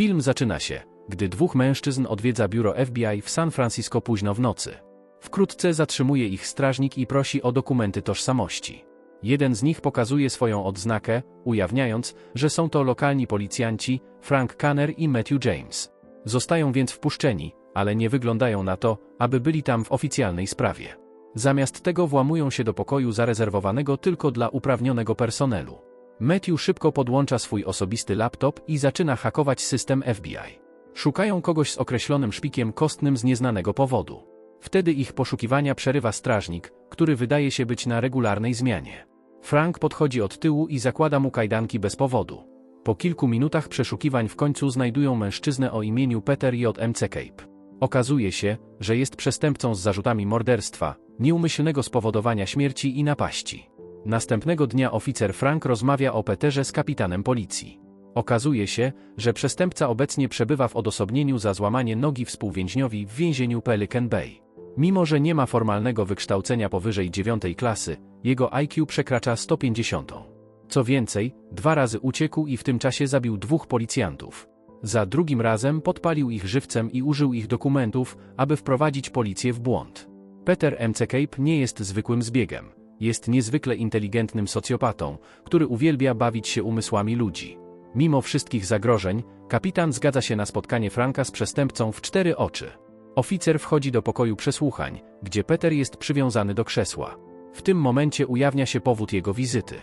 Film zaczyna się, gdy dwóch mężczyzn odwiedza biuro FBI w San Francisco późno w nocy. Wkrótce zatrzymuje ich strażnik i prosi o dokumenty tożsamości. Jeden z nich pokazuje swoją odznakę, ujawniając, że są to lokalni policjanci Frank Kanner i Matthew James. Zostają więc wpuszczeni, ale nie wyglądają na to, aby byli tam w oficjalnej sprawie. Zamiast tego włamują się do pokoju zarezerwowanego tylko dla uprawnionego personelu. Matthew szybko podłącza swój osobisty laptop i zaczyna hakować system FBI. Szukają kogoś z określonym szpikiem kostnym z nieznanego powodu. Wtedy ich poszukiwania przerywa strażnik, który wydaje się być na regularnej zmianie. Frank podchodzi od tyłu i zakłada mu kajdanki bez powodu. Po kilku minutach przeszukiwań w końcu znajdują mężczyznę o imieniu Peter J. M. C. Cape. Okazuje się, że jest przestępcą z zarzutami morderstwa, nieumyślnego spowodowania śmierci i napaści. Następnego dnia oficer Frank rozmawia o Peterze z kapitanem policji. Okazuje się, że przestępca obecnie przebywa w odosobnieniu za złamanie nogi współwięźniowi w więzieniu Pelican Bay. Mimo, że nie ma formalnego wykształcenia powyżej dziewiątej klasy, jego IQ przekracza 150. Co więcej, dwa razy uciekł i w tym czasie zabił dwóch policjantów. Za drugim razem podpalił ich żywcem i użył ich dokumentów, aby wprowadzić policję w błąd. Peter M. C. Cape nie jest zwykłym zbiegiem. Jest niezwykle inteligentnym socjopatą, który uwielbia bawić się umysłami ludzi. Mimo wszystkich zagrożeń, kapitan zgadza się na spotkanie Franka z przestępcą w cztery oczy. Oficer wchodzi do pokoju przesłuchań, gdzie Peter jest przywiązany do krzesła. W tym momencie ujawnia się powód jego wizyty.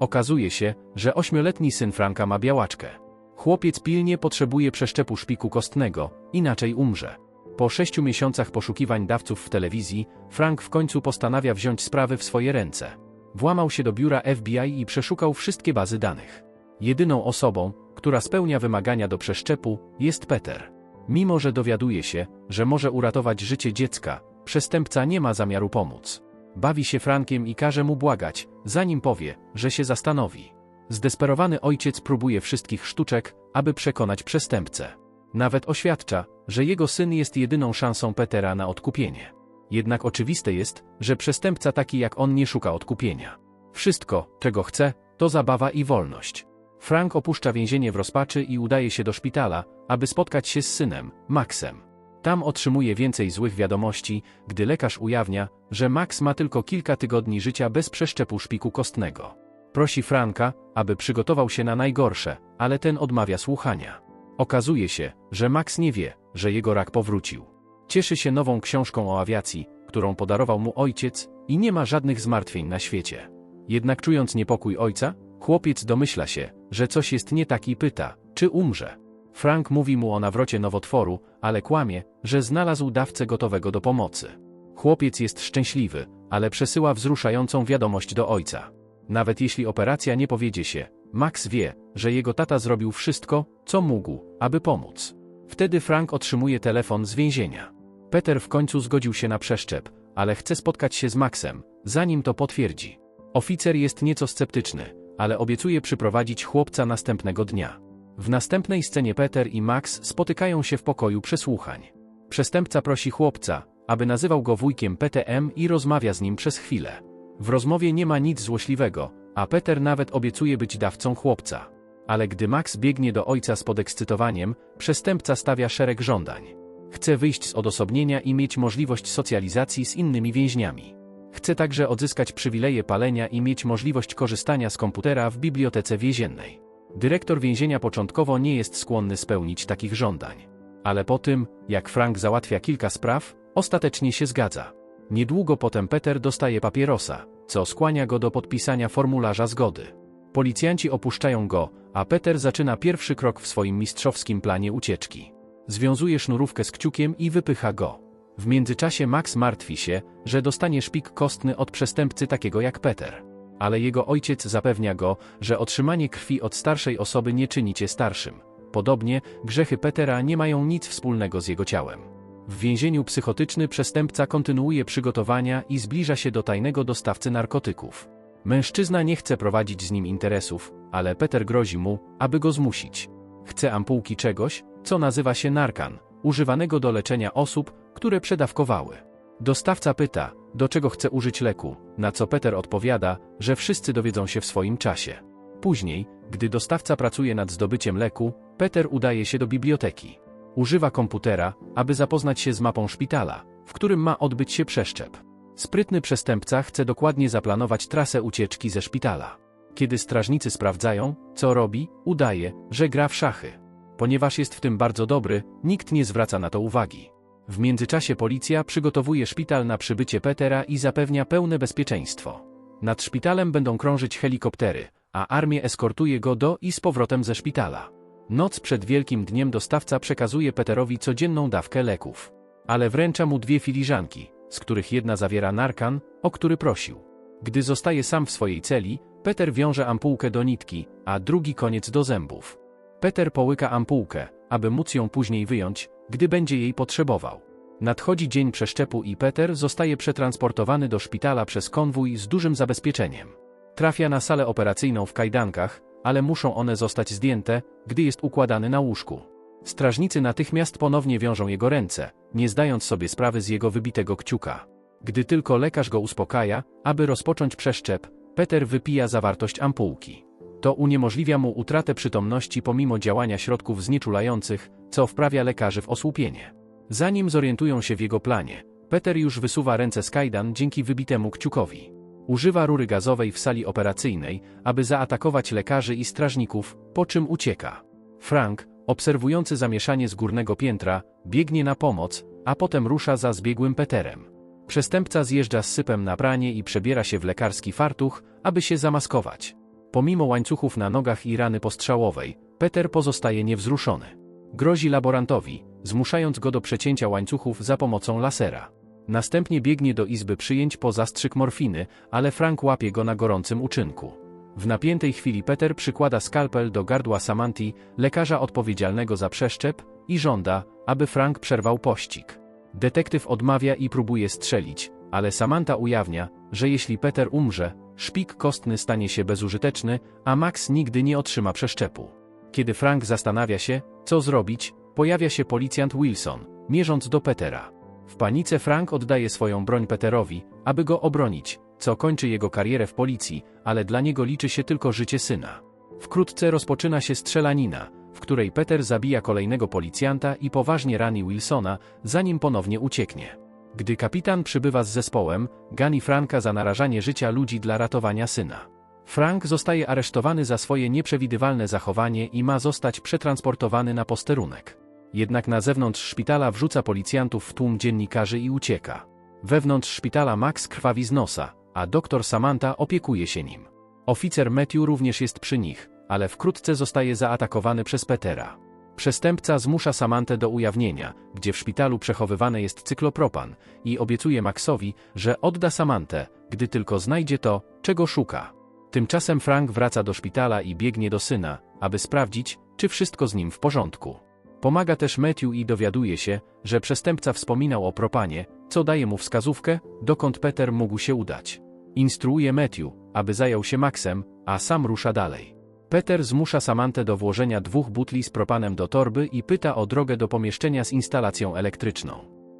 Okazuje się, że ośmioletni syn Franka ma białaczkę. Chłopiec pilnie potrzebuje przeszczepu szpiku kostnego, inaczej umrze. Po sześciu miesiącach poszukiwań dawców w telewizji, Frank w końcu postanawia wziąć sprawy w swoje ręce. Włamał się do biura FBI i przeszukał wszystkie bazy danych. Jedyną osobą, która spełnia wymagania do przeszczepu, jest Peter. Mimo, że dowiaduje się, że może uratować życie dziecka, przestępca nie ma zamiaru pomóc. Bawi się Frankiem i każe mu błagać, zanim powie, że się zastanowi. Zdesperowany ojciec próbuje wszystkich sztuczek, aby przekonać przestępcę. Nawet oświadcza, że jego syn jest jedyną szansą Petera na odkupienie. Jednak oczywiste jest, że przestępca taki jak on nie szuka odkupienia. Wszystko, czego chce, to zabawa i wolność. Frank opuszcza więzienie w rozpaczy i udaje się do szpitala, aby spotkać się z synem, Maxem. Tam otrzymuje więcej złych wiadomości, gdy lekarz ujawnia, że Max ma tylko kilka tygodni życia bez przeszczepu szpiku kostnego. Prosi Franka, aby przygotował się na najgorsze, ale ten odmawia słuchania. Okazuje się, że Max nie wie, że jego rak powrócił. Cieszy się nową książką o awiacji, którą podarował mu ojciec, i nie ma żadnych zmartwień na świecie. Jednak czując niepokój ojca, chłopiec domyśla się, że coś jest nie tak i pyta, czy umrze. Frank mówi mu o nawrocie nowotworu, ale kłamie, że znalazł dawcę gotowego do pomocy. Chłopiec jest szczęśliwy, ale przesyła wzruszającą wiadomość do ojca. Nawet jeśli operacja nie powiedzie się, Max wie, że jego tata zrobił wszystko, co mógł, aby pomóc. Wtedy Frank otrzymuje telefon z więzienia. Peter w końcu zgodził się na przeszczep, ale chce spotkać się z Maxem, zanim to potwierdzi. Oficer jest nieco sceptyczny, ale obiecuje przyprowadzić chłopca następnego dnia. W następnej scenie Peter i Max spotykają się w pokoju przesłuchań. Przestępca prosi chłopca, aby nazywał go wujkiem PTM i rozmawia z nim przez chwilę. W rozmowie nie ma nic złośliwego, a Peter nawet obiecuje być dawcą chłopca. Ale gdy Max biegnie do ojca z podekscytowaniem, przestępca stawia szereg żądań. Chce wyjść z odosobnienia i mieć możliwość socjalizacji z innymi więźniami. Chce także odzyskać przywileje palenia i mieć możliwość korzystania z komputera w bibliotece więziennej. Dyrektor więzienia początkowo nie jest skłonny spełnić takich żądań. Ale po tym, jak Frank załatwia kilka spraw, ostatecznie się zgadza. Niedługo potem Peter dostaje papierosa, co skłania go do podpisania formularza zgody. Policjanci opuszczają go, a Peter zaczyna pierwszy krok w swoim mistrzowskim planie ucieczki. Związuje sznurówkę z kciukiem i wypycha go. W międzyczasie Max martwi się, że dostanie szpik kostny od przestępcy takiego jak Peter. Ale jego ojciec zapewnia go, że otrzymanie krwi od starszej osoby nie czyni cię starszym. Podobnie, grzechy Petera nie mają nic wspólnego z jego ciałem. W więzieniu psychotyczny przestępca kontynuuje przygotowania i zbliża się do tajnego dostawcy narkotyków. Mężczyzna nie chce prowadzić z nim interesów, ale Peter grozi mu, aby go zmusić. Chce ampułki czegoś, co nazywa się narkan, używanego do leczenia osób, które przedawkowały. Dostawca pyta, do czego chce użyć leku, na co Peter odpowiada, że wszyscy dowiedzą się w swoim czasie. Później, Gdy dostawca pracuje nad zdobyciem leku, Peter udaje się do biblioteki. Używa komputera, aby zapoznać się z mapą szpitala, w którym ma odbyć się przeszczep. Sprytny przestępca chce dokładnie zaplanować trasę ucieczki ze szpitala. Kiedy strażnicy sprawdzają, co robi, udaje, że gra w szachy. Ponieważ jest w tym bardzo dobry, nikt nie zwraca na to uwagi. W międzyczasie policja przygotowuje szpital na przybycie Petera i zapewnia pełne bezpieczeństwo. Nad szpitalem będą krążyć helikoptery, a armia eskortuje go do i z powrotem ze szpitala. Noc przed Wielkim Dniem dostawca przekazuje Peterowi codzienną dawkę leków. Ale wręcza mu dwie filiżanki, z których jedna zawiera narkan, o który prosił. Gdy zostaje sam w swojej celi, Peter wiąże ampułkę do nitki, a drugi koniec do zębów. Peter połyka ampułkę, aby móc ją później wyjąć, gdy będzie jej potrzebował. Nadchodzi dzień przeszczepu i Peter zostaje przetransportowany do szpitala przez konwój z dużym zabezpieczeniem. Trafia na salę operacyjną w kajdankach, ale muszą one zostać zdjęte, gdy jest układany na łóżku. Strażnicy natychmiast ponownie wiążą jego ręce, nie zdając sobie sprawy z jego wybitego kciuka. Gdy tylko lekarz go uspokaja, aby rozpocząć przeszczep, Peter wypija zawartość ampułki. To uniemożliwia mu utratę przytomności pomimo działania środków znieczulających, co wprawia lekarzy w osłupienie. Zanim zorientują się w jego planie, Peter już wysuwa ręce z kajdan dzięki wybitemu kciukowi. Używa rury gazowej w sali operacyjnej, aby zaatakować lekarzy i strażników, po czym ucieka. Frank, obserwujący zamieszanie z górnego piętra, biegnie na pomoc, a potem rusza za zbiegłym Peterem. Przestępca zjeżdża z sypem na pranie i przebiera się w lekarski fartuch, aby się zamaskować. Pomimo łańcuchów na nogach i rany postrzałowej, Peter pozostaje niewzruszony. Grozi laborantowi, zmuszając go do przecięcia łańcuchów za pomocą lasera. Następnie biegnie do izby przyjęć po zastrzyk morfiny, ale Frank łapie go na gorącym uczynku. W napiętej chwili Peter przykłada skalpel do gardła Samanti, lekarza odpowiedzialnego za przeszczep, i żąda, aby Frank przerwał pościg. Detektyw odmawia i próbuje strzelić, ale Samantha ujawnia, że jeśli Peter umrze, szpik kostny stanie się bezużyteczny, a Max nigdy nie otrzyma przeszczepu. Kiedy Frank zastanawia się, co zrobić, pojawia się policjant Wilson, mierząc do Petera. W panice Frank oddaje swoją broń Peterowi, aby go obronić, co kończy jego karierę w policji, ale dla niego liczy się tylko życie syna. Wkrótce rozpoczyna się strzelanina, w której Peter zabija kolejnego policjanta i poważnie rani Wilsona, zanim ponownie ucieknie. Gdy kapitan przybywa z zespołem, gani Franka za narażanie życia ludzi dla ratowania syna. Frank zostaje aresztowany za swoje nieprzewidywalne zachowanie i ma zostać przetransportowany na posterunek. Jednak na zewnątrz szpitala wrzuca policjantów w tłum dziennikarzy i ucieka. Wewnątrz szpitala Max krwawi z nosa, a doktor Samantha opiekuje się nim. Oficer Matthew również jest przy nich, ale wkrótce zostaje zaatakowany przez Petera. Przestępca zmusza Samantę do ujawnienia, gdzie w szpitalu przechowywany jest cyklopropan i obiecuje Maxowi, że odda Samantę, gdy tylko znajdzie to, czego szuka. Tymczasem Frank wraca do szpitala i biegnie do syna, aby sprawdzić, czy wszystko z nim w porządku. Pomaga też Matthew i dowiaduje się, że przestępca wspominał o propanie, co daje mu wskazówkę, dokąd Peter mógł się udać. Instruuje Matthew, aby zajął się Maxem, a sam rusza dalej. Peter zmusza Samantę do włożenia dwóch butli z propanem do torby i pyta o drogę do pomieszczenia z instalacją elektryczną.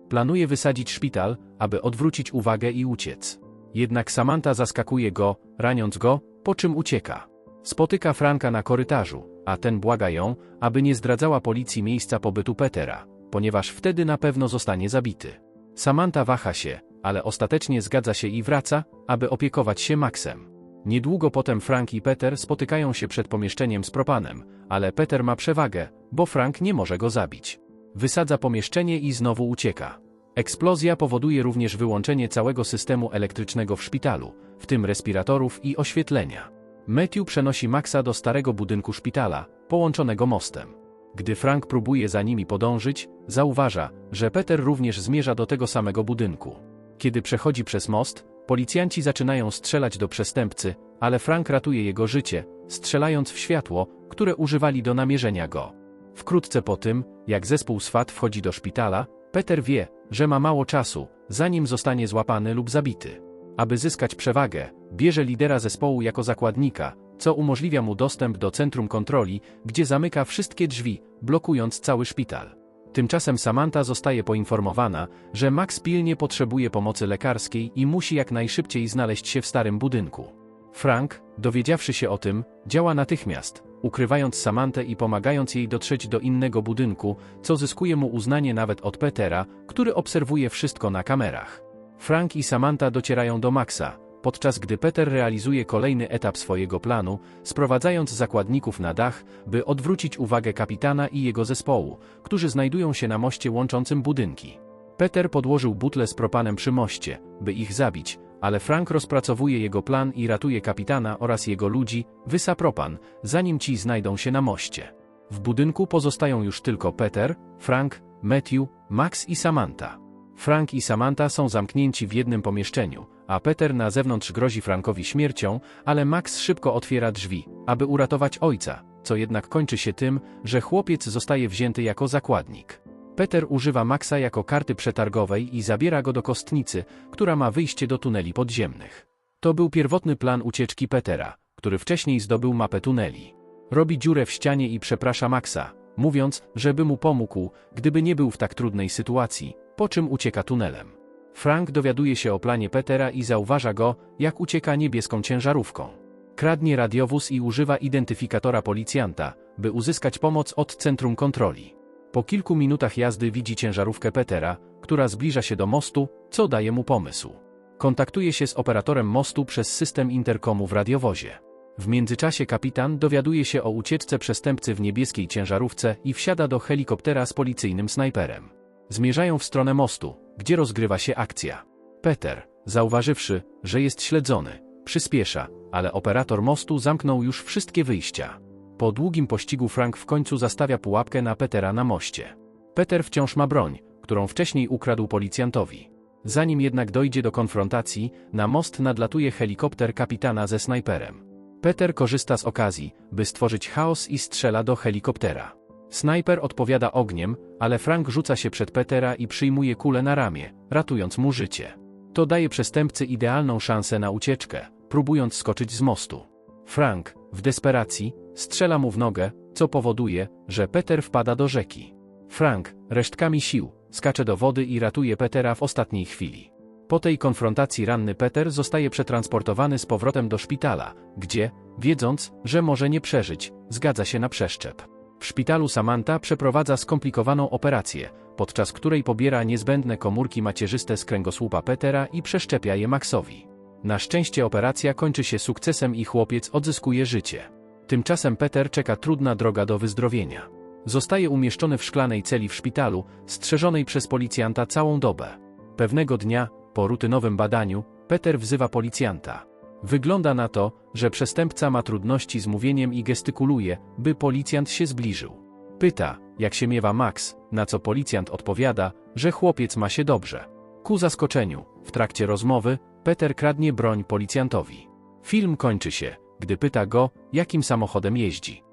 Planuje wysadzić szpital, aby odwrócić uwagę i uciec. Jednak Samantha zaskakuje go, raniąc go, po czym ucieka. Spotyka Franka na korytarzu, a ten błaga ją, aby nie zdradzała policji miejsca pobytu Petera, ponieważ wtedy na pewno zostanie zabity. Samantha waha się, ale ostatecznie zgadza się i wraca, aby opiekować się Maxem. Niedługo potem Frank i Peter spotykają się przed pomieszczeniem z propanem, ale Peter ma przewagę, bo Frank nie może go zabić. Wysadza pomieszczenie i znowu ucieka. Eksplozja powoduje również wyłączenie całego systemu elektrycznego w szpitalu, w tym respiratorów i oświetlenia. Matthew przenosi Maxa do starego budynku szpitala, połączonego mostem. Gdy Frank próbuje za nimi podążyć, zauważa, że Peter również zmierza do tego samego budynku. Kiedy przechodzi przez most, policjanci zaczynają strzelać do przestępcy, ale Frank ratuje jego życie, strzelając w światło, które używali do namierzenia go. Wkrótce po tym, jak zespół SWAT wchodzi do szpitala, Peter wie, że ma mało czasu, zanim zostanie złapany lub zabity. Aby zyskać przewagę, bierze lidera zespołu jako zakładnika, co umożliwia mu dostęp do centrum kontroli, gdzie zamyka wszystkie drzwi, blokując cały szpital. Tymczasem Samantha zostaje poinformowana, że Max pilnie potrzebuje pomocy lekarskiej i musi jak najszybciej znaleźć się w starym budynku. Frank, dowiedziawszy się o tym, działa natychmiast, ukrywając Samantę i pomagając jej dotrzeć do innego budynku, co zyskuje mu uznanie nawet od Petera, który obserwuje wszystko na kamerach. Frank i Samantha docierają do Maxa, podczas gdy Peter realizuje kolejny etap swojego planu, sprowadzając zakładników na dach, by odwrócić uwagę kapitana i jego zespołu, którzy znajdują się na moście łączącym budynki. Peter podłożył butle z propanem przy moście, by ich zabić, ale Frank rozpracowuje jego plan i ratuje kapitana oraz jego ludzi, wysa propan, zanim ci znajdą się na moście. W budynku pozostają już tylko Peter, Frank, Matthew, Max i Samantha. Frank i Samantha są zamknięci w jednym pomieszczeniu, a Peter na zewnątrz grozi Frankowi śmiercią, ale Max szybko otwiera drzwi, aby uratować ojca, co jednak kończy się tym, że chłopiec zostaje wzięty jako zakładnik. Peter używa Maxa jako karty przetargowej i zabiera go do kostnicy, która ma wyjście do tuneli podziemnych. To był pierwotny plan ucieczki Petera, który wcześniej zdobył mapę tuneli. Robi dziurę w ścianie i przeprasza Maxa, mówiąc, żeby mu pomógł, gdyby nie był w tak trudnej sytuacji, po czym ucieka tunelem. Frank dowiaduje się o planie Petera i zauważa go, jak ucieka niebieską ciężarówką. Kradnie radiowóz i używa identyfikatora policjanta, by uzyskać pomoc od centrum kontroli. Po kilku minutach jazdy widzi ciężarówkę Petera, która zbliża się do mostu, co daje mu pomysł. Kontaktuje się z operatorem mostu przez system interkomu w radiowozie. W międzyczasie kapitan dowiaduje się o ucieczce przestępcy w niebieskiej ciężarówce i wsiada do helikoptera z policyjnym snajperem. Zmierzają w stronę mostu, gdzie rozgrywa się akcja. Peter, zauważywszy, że jest śledzony, przyspiesza, ale operator mostu zamknął już wszystkie wyjścia. Po długim pościgu Frank w końcu zastawia pułapkę na Petera na moście. Peter wciąż ma broń, którą wcześniej ukradł policjantowi. Zanim jednak dojdzie do konfrontacji, na most nadlatuje helikopter kapitana ze snajperem. Peter korzysta z okazji, by stworzyć chaos i strzela do helikoptera. Snajper odpowiada ogniem, ale Frank rzuca się przed Petera i przyjmuje kulę na ramię, ratując mu życie. To daje przestępcy idealną szansę na ucieczkę, próbując skoczyć z mostu. Frank, w desperacji, strzela mu w nogę, co powoduje, że Peter wpada do rzeki. Frank, resztkami sił, skacze do wody i ratuje Petera w ostatniej chwili. Po tej konfrontacji ranny Peter zostaje przetransportowany z powrotem do szpitala, gdzie, wiedząc, że może nie przeżyć, zgadza się na przeszczep. W szpitalu Samantha przeprowadza skomplikowaną operację, podczas której pobiera niezbędne komórki macierzyste z kręgosłupa Petera i przeszczepia je Maxowi. Na szczęście operacja kończy się sukcesem i chłopiec odzyskuje życie. Tymczasem Peter czeka trudna droga do wyzdrowienia. Zostaje umieszczony w szklanej celi w szpitalu, strzeżonej przez policjanta całą dobę. Pewnego dnia, po rutynowym badaniu, Peter wzywa policjanta. Wygląda na to, że przestępca ma trudności z mówieniem i gestykuluje, by policjant się zbliżył. Pyta, jak się miewa Max, na co policjant odpowiada, że chłopiec ma się dobrze. Ku zaskoczeniu, w trakcie rozmowy, Peter kradnie broń policjantowi. Film kończy się, gdy pyta go, jakim samochodem jeździ.